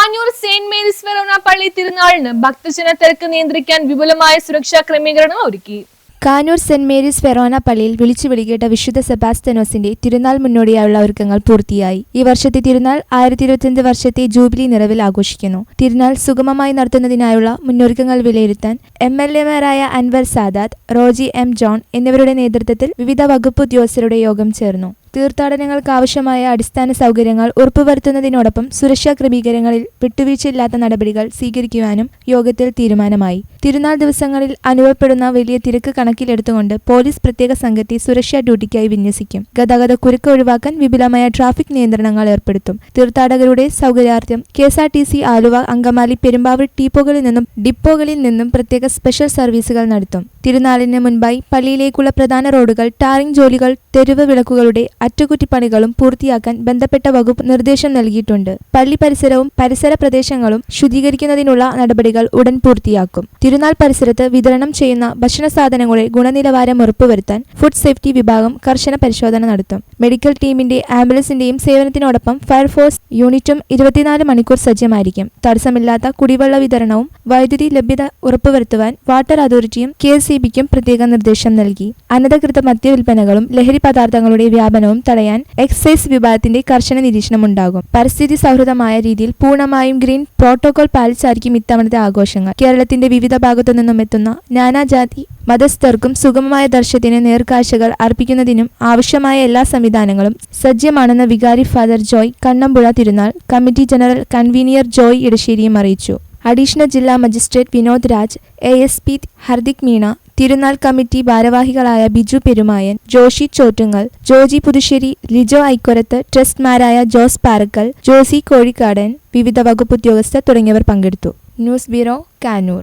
Kanjoor saint Mary's Verona പള്ളി തിരുനാളിന് ഭക്തജന തിരക്ക് നിയന്ത്രിക്കാൻ വിപുലമായ സുരക്ഷാ ക്രമീകരണം ഒരുക്കി. കാനൂർ സെന്റ് മേരീസ് ഫെറോന പള്ളിയിൽ വിളിച്ചു വിളിക്കേട്ട വിശുദ്ധ സെബാസ്തനോസിന്റെ തിരുനാൾ മുന്നോടിയായുള്ള ഒരുക്കങ്ങൾ പൂർത്തിയായി. ഈ വർഷത്തെ തിരുനാൾ ആയിരത്തി ഇരുപത്തിയഞ്ച് വർഷത്തെ ജൂബിലി നിറവിൽ ആഘോഷിക്കുന്നു. തിരുനാൾ സുഗമമായി നടത്തുന്നതിനായുള്ള മുന്നൊരുക്കങ്ങൾ വിലയിരുത്താൻ എം എൽ എമാരായ അൻവർ സാദാത്ത് റോജി എം ജോൺ എന്നിവരുടെ നേതൃത്വത്തിൽ വിവിധ വകുപ്പ് ഉദ്യോഗസ്ഥരുടെ യോഗം ചേർന്നു. തീർത്ഥാടനങ്ങൾക്ക് ആവശ്യമായ അടിസ്ഥാന സൗകര്യങ്ങൾ ഉറപ്പുവരുത്തുന്നതിനോടൊപ്പം സുരക്ഷാ ക്രമീകരണങ്ങളിൽ വിട്ടുവീഴ്ചയില്ലാത്ത നടപടികൾ സ്വീകരിക്കുവാനും യോഗത്തിൽ തീരുമാനമായി. തിരുനാൾ ദിവസങ്ങളിൽ അനുഭവപ്പെടുന്ന വലിയ തിരക്ക് കണക്കിലെടുത്തുകൊണ്ട് പോലീസ് പ്രത്യേക സംഘത്തെ സുരക്ഷാ ഡ്യൂട്ടിക്കായി വിന്യസിക്കും. ഗതാഗത കുരുക്ക് ഒഴിവാക്കാൻ വിപുലമായ ട്രാഫിക് നിയന്ത്രണങ്ങൾ ഏർപ്പെടുത്തും. തീർത്ഥാടകരുടെ സൗകര്യാർത്ഥം K S R T C Aluva Angamaly Perumbavoor ടീപ്പോകളിൽ നിന്നും ഡിപ്പോകളിൽ നിന്നും പ്രത്യേക സ്പെഷ്യൽ സർവീസുകൾ നടത്തും. തിരുനാളിന് മുൻപായി പള്ളിയിലേക്കുള്ള പ്രധാന റോഡുകൾ ടാറിംഗ് ജോലികൾ തെരുവ് വിളക്കുകളുടെ അറ്റകുറ്റിപ്പണികളും പൂർത്തിയാക്കാൻ ബന്ധപ്പെട്ട വകുപ്പ് നിർദ്ദേശം നൽകിയിട്ടുണ്ട്. പള്ളി പരിസരവും പരിസര പ്രദേശങ്ങളും ശുദ്ധീകരിക്കുന്നതിനുള്ള നടപടികൾ ഉടൻ പൂർത്തിയാക്കും. തിരുനാൾ പരിസരത്ത് വിതരണം ചെയ്യുന്ന ഭക്ഷണ സാധനങ്ങളുടെ ഗുണനിലവാരം ഉറപ്പുവരുത്താൻ ഫുഡ് സേഫ്റ്റി വിഭാഗം കർശന പരിശോധന നടത്തും. മെഡിക്കൽ ടീമിന്റെ ആംബുലൻസിന്റെയും സേവനത്തിനോടൊപ്പം ഫയർഫോഴ്സ് യൂണിറ്റും ഇരുപത്തിനാല് മണിക്കൂർ സജ്ജമായിരിക്കും. തടസ്സമില്ലാത്ത കുടിവെള്ള വിതരണവും വൈദ്യുതി ലഭ്യത ഉറപ്പുവരുത്തുവാൻ വാട്ടർ അതോറിറ്റിയും കെ എസ് സി ബിക്കും പ്രത്യേക നിർദ്ദേശം നൽകി. അനധികൃത മദ്യവിൽപ്പനകളും ലഹരി പദാർത്ഥങ്ങളുടെ വ്യാപനവും തടയാൻ എക്സൈസ് വിഭാഗത്തിന്റെ കർശന നിരീക്ഷണമുണ്ടാകും. പരിസ്ഥിതി സൗഹൃദമായ രീതിയിൽ പൂർണമായും ഗ്രീൻ പ്രോട്ടോകോൾ പാലിച്ചായിരിക്കും ഇത്തവണത്തെ ആഘോഷങ്ങൾ. കേരളത്തിന്റെ വിവിധ ഭാഗത്തു നിന്നും എത്തുന്ന നാനാജാതി മതസ്ഥർക്കും സുഗമമായ ദർശനത്തിന് നേർക്കാഴ്ചകൾ അർപ്പിക്കുന്നതിനും ആവശ്യമായ എല്ലാ സംവിധാനങ്ങളും സജ്ജമാണെന്ന് വികാരി ഫാദർ ജോയ് കണ്ണമ്പുഴ തിരുനാൾ കമ്മിറ്റി ജനറൽ കൺവീനിയർ ജോയ് ഇടശ്ശേരിയും അറിയിച്ചു. അഡീഷണൽ ജില്ലാ magistrate Vinod Raj A S P Hardik Meena Thirunal committee ഭാരവാഹികളായ ബിജു പെരുമായൻ ജോഷി ചോറ്റുങ്ങൽ ജോജി പുതുശ്ശേരി ലിജോ ഐക്കൊരത്ത് ട്രസ്റ്റ്മാരായ ജോസ് പാറക്കൽ ജോസി കോഴിക്കാടൻ വിവിധ വകുപ്പ് ഉദ്യോഗസ്ഥർ തുടങ്ങിയവർ പങ്കെടുത്തു. News bureau Kannur.